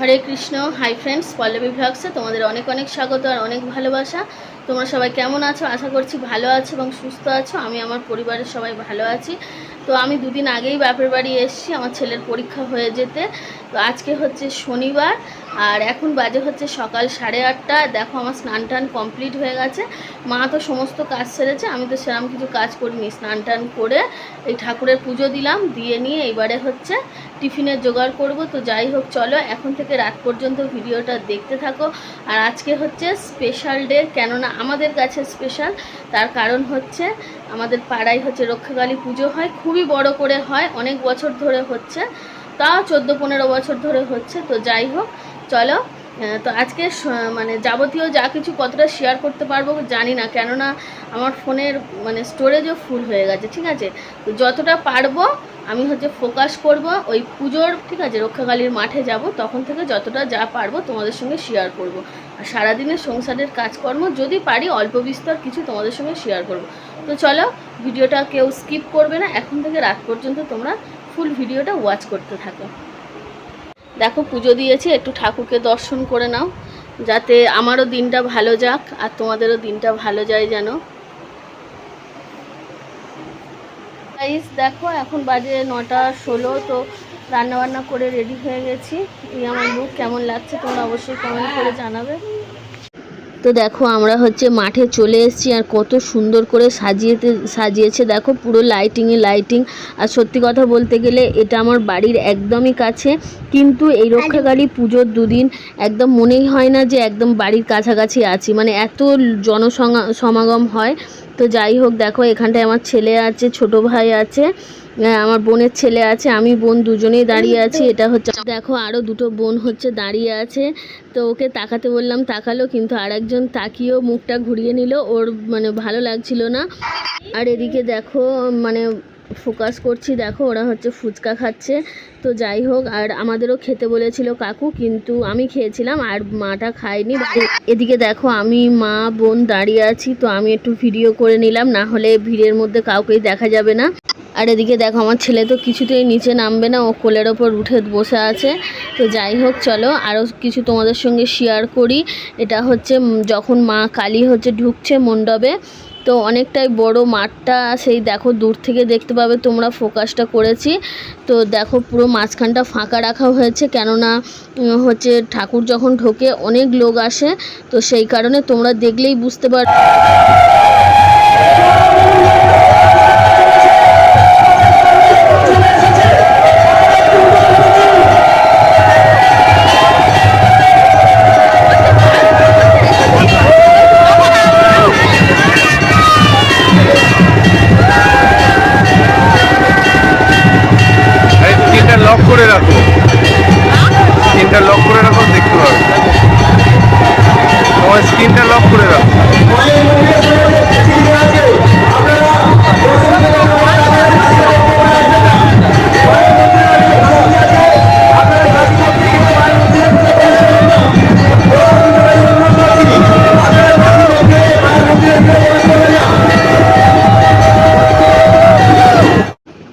হরে Krishna hi friends Pallavi ভ্লগসে তোমাদের অনেক অনেক স্বাগত আর অনেক ভালোবাসা। তোমরা সবাই কেমন আছো? আশা করছি ভালো আছো এবং সুস্থ আছো। আমি আমার পরিবারের সবাই ভালো আছি। তো আমি দুদিন আগেই বাপের বাড়ি এসেছি, আমার ছেলের পরীক্ষা হয়ে যেতে। তো আজকে হচ্ছে শনিবার আর এখন বাজে হচ্ছে সকাল সাড়ে আটটা। দেখো আমার স্নান টান কমপ্লিট হয়ে গেছে। মা তো সমস্ত কাজ সেরেছে, আমি তো সেরকম কিছু কাজ করিনি। স্নান টান করে এই ঠাকুরের পুজো দিলাম, দিয়ে নিয়ে এবারে হচ্ছে টিফিনের জোগাড় করব। তো যাই হোক, চলো, এখন থেকে রাত পর্যন্ত ভিডিওটা দেখতে থাকো। আর আজকে হচ্ছে স্পেশাল ডে কেননা আমাদের কাছে স্পেশাল তার কারণ হচ্ছে আমাদের পাড়ায় হচ্ছে রক্ষাকালী পুজো হয়, খুবই বড় করে হয়, অনেক বছর ধরে হচ্ছে, তাও চোদ্দ পনেরো বছর ধরে হচ্ছে। তো যাই হোক, চলো তো আজকে মানে যাবতীয় যা কিছু কতটা শেয়ার করতে পারব জানি না, কেননা আমার ফোনের মানে স্টোরেজও ফুল হয়ে গেছে, ঠিক আছে? তো যতটা পারব আমি হচ্ছে ফোকাস করব, ওই পুজোর, ঠিক আছে, রক্ষাকালীর মাঠে যাব, তখন থেকে যতটা যা পারব তোমাদের সঙ্গে শেয়ার করব। আর সারাদিনের সংসারের কাজকর্ম যদি পারি, অল্প বিস্তর কিছু তোমাদের সঙ্গে শেয়ার করব। তো চলো, ভিডিওটা কেউ স্কিপ করবে না, এখন থেকে রাত পর্যন্ত তোমরা ফুল ভিডিওটা ওয়াচ করতে থাকো। দেখো, পুজো দিয়েছি, একটু ঠাকুরকে দর্শন করে নাও, যাতে আমারও দিনটা ভালো যাক, আর তোমাদেরও দিনটা ভালো যায় যেন। গাইস দেখো, এখন বাজে নটা ষোলো, তো রান্না বান্না করে রেডি হয়ে গেছি। এই আমার লুক কেমন লাগছে তোমরা অবশ্যই কমেন্ট করে জানাবে। তো দেখো, আমরা হচ্ছে মাঠে চলে এসেছি আর কত সুন্দর করে সাজিয়েতে, সাজিয়েছে। দেখো, পুরো লাইটিংয়ে লাইটিং আর সত্যি কথা বলতে গেলে, এটা আমার বাড়ির একদমই কাছে। কিন্তু এই রক্ষাকালী পুজোর দুদিন একদম মনেই হয় না যে একদম বাড়ির কাছাকাছি আছি। মানে এত জনসঙা সমাগম হয়। তো যাই হোক, দেখো এখানটায় আমার ছেলে আছে, ছোট ভাই আছে আমার বোনের ছেলে আছে, আমি বোন দুজনেই দাঁড়িয়ে আছি, এটা হচ্ছে, দেখো আরও দুটো বোন হচ্ছে দাঁড়িয়ে আছে, তো ওকে তাকাতে বললাম, তাকালো, কিন্তু আর একজন তাকিয়েও মুখটা ঘুরিয়ে নিল, ওর মানে ভালো লাগছিল না। আর এদিকে দেখো মানে ফোকাস করছি, দেখো ওরা হচ্ছে ফুচকা খাচ্ছে। তো যাই হোক, আর আমাদেরও খেতে বলেছিল কাকু, কিন্তু আমি খেয়েছিলাম আর মাটা খায়নি। এদিকে দেখো আমি, মা, বোন দাঁড়িয়ে আছি, তো আমি একটু ভিডিও করে নিলাম, না হলে ভিড়ের মধ্যে কাউকেই দেখা যাবে না। আর এদিকে দেখো, আমার ছেলে তো কিছুতেই নিচে নামবে না, ও কোলের ওপর উঠে বসে আছে। তো যাই হোক, চলো, আরও কিছু তোমাদের সঙ্গে শেয়ার করি। এটা হচ্ছে যখন মা কালী হচ্ছে ঢুকছে মণ্ডপে তো অনেকটাই বড় মাঠটা, সেই দেখো দূর থেকে দেখতে পাবে তোমরা ফোকাসটা করেছি। তো দেখো পুরো মাঝখানটা ফাঁকা রাখা হয়েছে, কেননা হচ্ছে ঠাকুর যখন ঢোকে অনেক লোক আসে, তো সেই কারণে তোমরা দেখলেই বুঝতে পার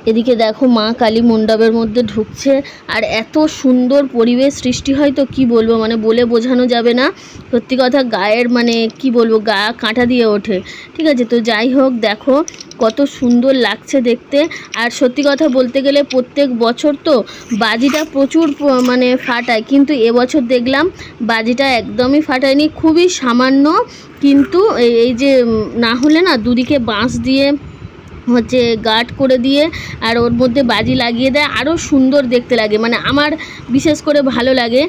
এদিকে দেখো মা কালী মণ্ডপের মধ্যে ঢুকছে আর এত সুন্দর পরিবেশ সৃষ্টি হয় তো কি বলব? মানে বলে বোঝানো যাবে না। সত্যি কথা গায়ের মানে কি বলব, গা কাঁটা দিয়ে ওঠে। ঠিক আছে, তো যাই হোক, দেখো কত সুন্দর লাগছে দেখতে। আর সত্যি কথা বলতে গেলে প্রত্যেক বছর তো বাজিটা প্রচুর মানে ফাটায়। কিন্তু এবছর দেখলাম বাজিটা একদমই ফাটায়নি, খুবই সামান্য। কিন্তু এই- যে না হলে না দুদিকে বাঁশ দিয়ে হচ্ছে গার্ড করে দিয়ে আর ওর মধ্যে বাজি লাগিয়ে দেয়। আরও সুন্দর দেখতে লাগে। মানে আমার বিশেষ করে ভালো লাগে।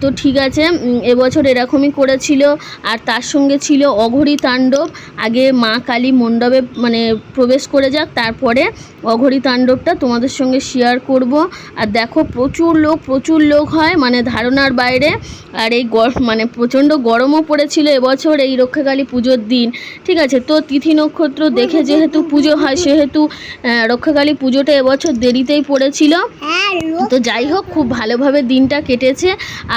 তো ঠিক আছে এবছর এরকমই করেছিল। আর তার সঙ্গে ছিল অঘরী তাণ্ডব। আগে মা কালী মণ্ডপে মানে প্রবেশ করে যাক তারপরে অঘরী তাণ্ডবটা তোমাদের সঙ্গে শেয়ার করব। আর দেখো প্রচুর লোক প্রচুর লোক হয় মানে ধারণার বাইরে। আর এই মানে প্রচণ্ড গরমও পড়েছিল এবছর এই রক্ষাকালী পুজোর দিন। ঠিক আছে তো তিথি নক্ষত্র দেখে যেহেতু পুজো হয় হয় সেহেতু রক্ষাকালী পুজোটা এবছর দেরিতেই পড়েছিল। তো যাই হোক খুব ভালোভাবে দিনটা কেটেছে।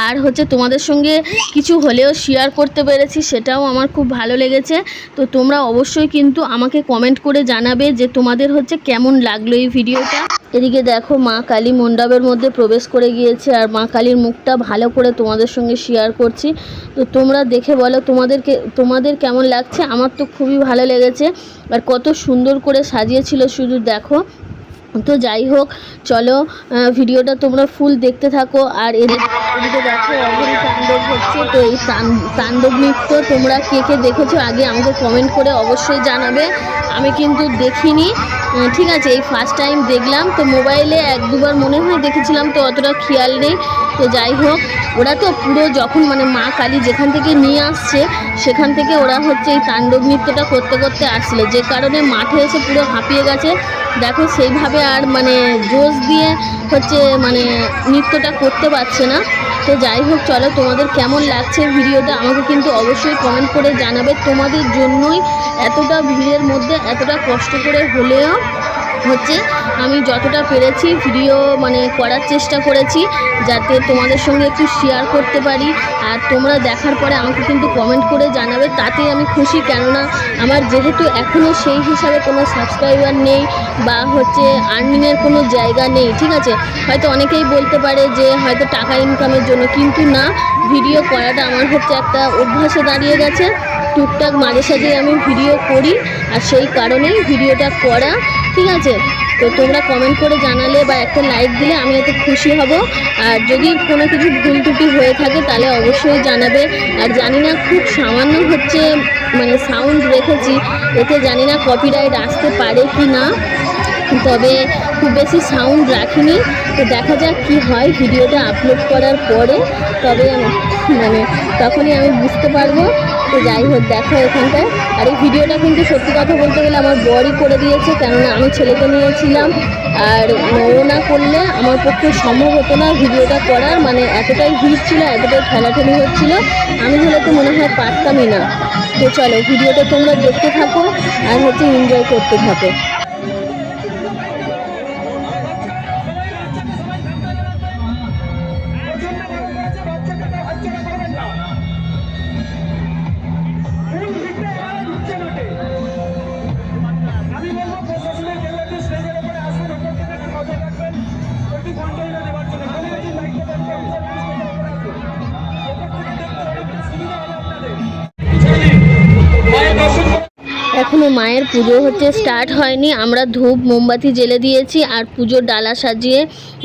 আর হচ্ছে তোমাদের সঙ্গে কিছু হলেও শেয়ার করতে পেরেছি সেটাও আমার খুব ভালো লেগেছে। তো তোমরা অবশ্যই কিন্তু আমাকে কমেন্ট করে জানাবে যে তোমাদের হচ্ছে কেমন লাগল এই ভিডিওটা এদিকে দেখো মা কালী মণ্ডপের মধ্যে প্রবেশ করে গিয়েছে আর মা কালীর মুখটা ভালো করে তোমাদের সঙ্গে শেয়ার করছি। তো তোমরা দেখে বলো তোমাদেরকে তোমাদের কেমন লাগছে? আমার তো খুবই ভালো লেগেছে। আর কত সুন্দর করে সাজিয়েছিল শুধু দেখো। তো যাই হোক, চলো ভিডিওটা তোমরা ফুল দেখতে থাকো। আর এদিকে দেখো অঘরি তাণ্ডব হচ্ছে, তো এই তাণ্ডব নৃত্য তোমরা কে কে দেখেছ আগে আমাকে কমেন্ট করে অবশ্যই জানাবে। আমি কিন্তু দেখিনি। ঠিক আছে, এই ফার্স্ট টাইম দেখলাম, তো মোবাইলে এক দুবার মনে হয় দেখেছিলাম, তো অতটা খেয়াল নেই। তো যাই হোক, ওরা তো পুরো যখন মানে মা কালী যেখান থেকে নিয়ে আসছে, সেখান থেকে ওরা হচ্ছে এই তাণ্ডব নৃত্যটা করতে করতে আসছিল যে কারণে মাঠে এসে পুরো হাঁপিয়ে গেছে। দেখো সেইভাবে আর মানে জোশ দিয়ে হচ্ছে মানে নৃত্যটা করতে পারছে না। তো যাই হোক, চলো তোমাদের কেমন লাগছে ভিডিওটা আমাকে কিন্তু অবশ্যই কমেন্ট করে জানাবে। তোমাদের জন্যই এতটা ভিড়ের মধ্যে এতটা কষ্ট করে হলেও হচ্ছে, আমি যতটা পেরেছি ভিডিও মানে করার চেষ্টা করেছি, যাতে তোমাদের সঙ্গে একটু শেয়ার করতে পারি। আর তোমরা দেখার পরে আমাকে কিন্তু কমেন্ট করে জানাবে তাতেই আমি খুশি। কেননা, আমার যেহেতু এখনও সেই হিসাবে কোনো সাবস্ক্রাইবার নেই বা হচ্ছে আর্নিংয়ের কোনো জায়গা নেই, ঠিক আছে? হয়তো অনেকেই বলতে পারে যে হয়তো টাকা ইনকামের জন্য, কিন্তু না ভিডিও করাটা আমার হচ্ছে একটা অভ্যাসে দাঁড়িয়ে গেছে। টুকটাক মাঝে সাঝে আমি ভিডিও করি, আর সেই কারণেই ভিডিওটা করা ঠিক আছে? তো তোমরা কমেন্ট করে জানালে বা একটা লাইক দিলে আমি এত খুশি হব। আর যদি কোনো কিছু ভুল ত্রুটি হয়ে থাকে তাহলে অবশ্যই জানাবে। আর জানি না খুব সামান্য হচ্ছে মানে সাউন্ড রেখেছি, এতে জানি না কপিরাইট আসতে পারে কি না তবে খুব বেশি সাউন্ড রাখিনি। তো দেখা যাক কি হয় ভিডিওটা আপলোড করার পরে। তবে মানে তখনই আমি বুঝতে পারব। তো যাই হোক, দেখো এখানটায়। আর এই ভিডিওটা কিন্তু সত্যি কথা বলতে গেলে আমার বরই করে দিয়েছে, কেননা আমি ছেলেকে নিয়েছিলাম। আর ও না করলে আমার পক্ষে সম্ভব হতো না ভিডিওটা করার মানে এতটাই ভিড় ছিল, এতটাই ঠেলাঠেলি হচ্ছিল, আমি হলে তো মনে হয় পারতামই না। তো চলো, ভিডিওটা তোমরা দেখতে থাকো আর হচ্ছে এনজয় করতে থাকো। এখনও মায়ের পুজো হচ্ছে স্টার্ট হয়নি। আমরা ধূপ, মোমবাতি জেলে দিয়েছি আর পুজোর ডালা সাজিয়ে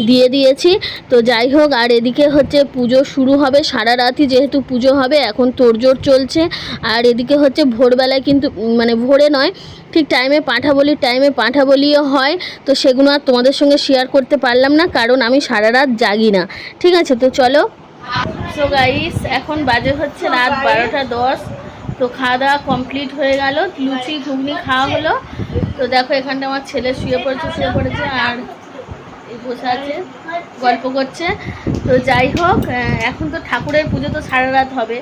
দিয়ে দিয়েছি। তো যাই হোক, আর এদিকে হচ্ছে পুজো শুরু হবে সারা রাতই যেহেতু পুজো হবে, এখন তোড়জোড় চলছে। আর এদিকে হচ্ছে ভোরবেলায় কিন্তু মানে ভোরে নয়, ঠিক টাইমে পাঠা বলি টাইমে পাঠা বলিও হয়। তো সেগুলো আর তোমাদের সঙ্গে শেয়ার করতে পারলাম না, কারণ আমি সারা রাত জাগি না। ঠিক আছে, তো চলো। সো গাইস এখন বাজে হচ্ছে রাত বারোটা দশ। তো খাওয়া দাওয়া কমপ্লিট হয়ে গেল, লুচি, ঘুগনি খাওয়া হলো। তো দেখো এখানটা আমার ছেলে শুয়ে পড়েছে শুয়ে পড়েছে, আর বসে আছে, গল্প করছে। তো যাই হোক এখন তো ঠাকুরের পুজো তো সারা রাত হবে,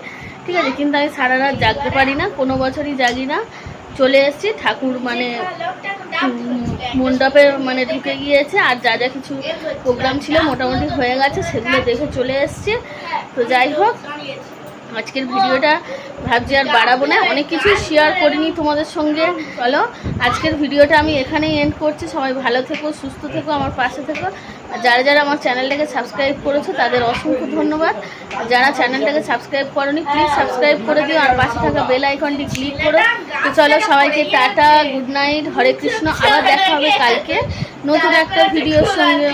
ঠিক আছে? কিন্তু আমি সারা রাত জাগতে পারি না, কোনো বছরই জাগি না। চলে এসেছি, ঠাকুর মানে মণ্ডপে মানে ঢুকে গিয়েছে, আর যা যা কিছু প্রোগ্রাম ছিল মোটামুটি হয়ে গেছে, সেগুলো দেখে চলে এসছে। তো যাই হোক আজকের ভিডিওটা ভাবছি আর বাড়াবো না, অনেক কিছু শেয়ার করিনি তোমাদের সঙ্গে। চলো, আজকের ভিডিওটা আমি এখানেই এন্ড করছি। সবাই ভালো থেকো, সুস্থ থেকো, আমার পাশে থেকো। আর যারা যারা আমার চ্যানেলটাকে সাবস্ক্রাইব করেছ, তাদের অসংখ্য ধন্যবাদ। যারা চ্যানেলটাকে সাবস্ক্রাইব করনি প্লিজ সাবস্ক্রাইব করে দিও। আর পাশে থাকা বেল আইকনটি ক্লিক করো। তো চলো, সবাইকে tata good night Hare Krishna. আবার দেখা হবে কালকে নতুন একটা ভিডিওর সঙ্গে।